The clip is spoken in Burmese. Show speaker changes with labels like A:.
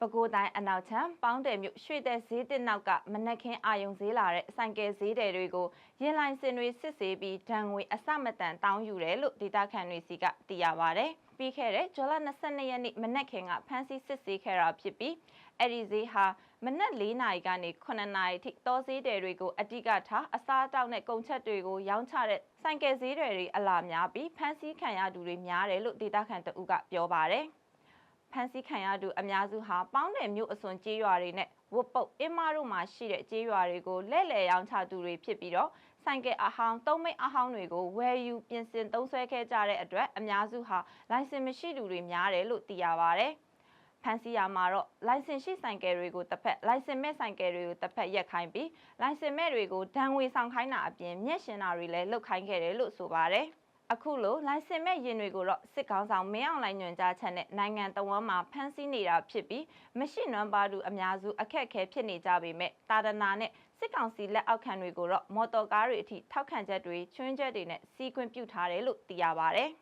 A: ပဲခူးတိုင်းအနောက်ချမ်းပေါင်းတယ်မြို့ရွှေတဲ့ဈေးတစ်နောက်ကမနက်ခင်းအာယုံဈေးလာတဲ့ဆိုင်ကယ်ဈေးတယ်တွေကိုရင်လိုင်စင်တွေစစ်ဆေးပြီးဒဏ်ငွေအစမတန်တောင်းယူတယ်လို့ဒေတာခန်တွေစီကသိရပါဗျ။ပြီးခဲ့တဲ့ဇွန်လ22ရက်နေ့မနက်ခင်းကဖမ်းဆီးစစ်ဆေးခဲ့တာဖြစ်ပြီးအဲ့ဒီဈေးဟာမနက်4နာရီကနေ9နာရီထိတောဈေးတယ်တွေကိုအတိကထားအစားအသောက်နဲ့ကုန်ချက်တွေကိုရောင်းချတဲ့ဆိုင်ကယ်ဈေးတယ်တွေအလာများပြီးဖမ်းဆီးခံရသူတွေများတယ်လို့ဒေတာခန်တအုပ်ကပြောပါတယ်။ ဖမ်းဆီးခံရသူအများစုဟာပေါင်းတယ်မြို့အစွန်ကြေးရွာတွေနဲ့ဝတ်ပုတ်အင်းမတို့မှာရှိတဲ့ကြေးရွာတွေကိုလဲ့လေရောင်းချသူတွေဖြစ်ပြီးတော့ဆိုင်ကယ်အဟောင်းသုံးမိတ်အဟောင်းတွေကိုဝယ်ယူပြင်ဆင်သုံးဆွဲခဲ့ကြတဲ့အတွက်အများစုဟာလိုင်စင်မရှိသူတွေများတယ်လို့သိရပါဗျ။ဖန်စီယာမှာတော့လိုင်စင်ရှိဆိုင်ကယ်တွေကိုတစ်ဖက်လိုင်စင်မဲ့ဆိုင်ကယ်တွေကိုတစ်ဖက်ရက်ခိုင်းပြီးလိုင်စင်မဲ့တွေကိုဒဏ်ငွေဆောင်ခိုင်းတာအပြင်မျက်ရှင်တာတွေလည်းလုတ်ခိုင်းခဲ့တယ်လို့ဆိုပါတယ်။ အခုလိုလိုင်စင်မဲ့ရင်တွေကိုတော့စစ်ကောင်းဆောင်မင်းအောင်လှိုင်ညွှန်ကြားချက်နဲ့နိုင်ငံတော်ဝန်မှာဖမ်းဆီးနေတာဖြစ်ပြီးမရှိနွမ်းပါသူအများစုအခက်အခဲဖြစ်နေကြပေမဲ့တာဒနာနဲ့စစ်ကောင်စီလက်အောက်ခံတွေကိုတော့မော်တော်ကားတွေအထိထောက်ခံချက်တွေချွင်းချက်တွေနဲ့စီးကွင်းပြုထားတယ်လို့သိရပါဗျ။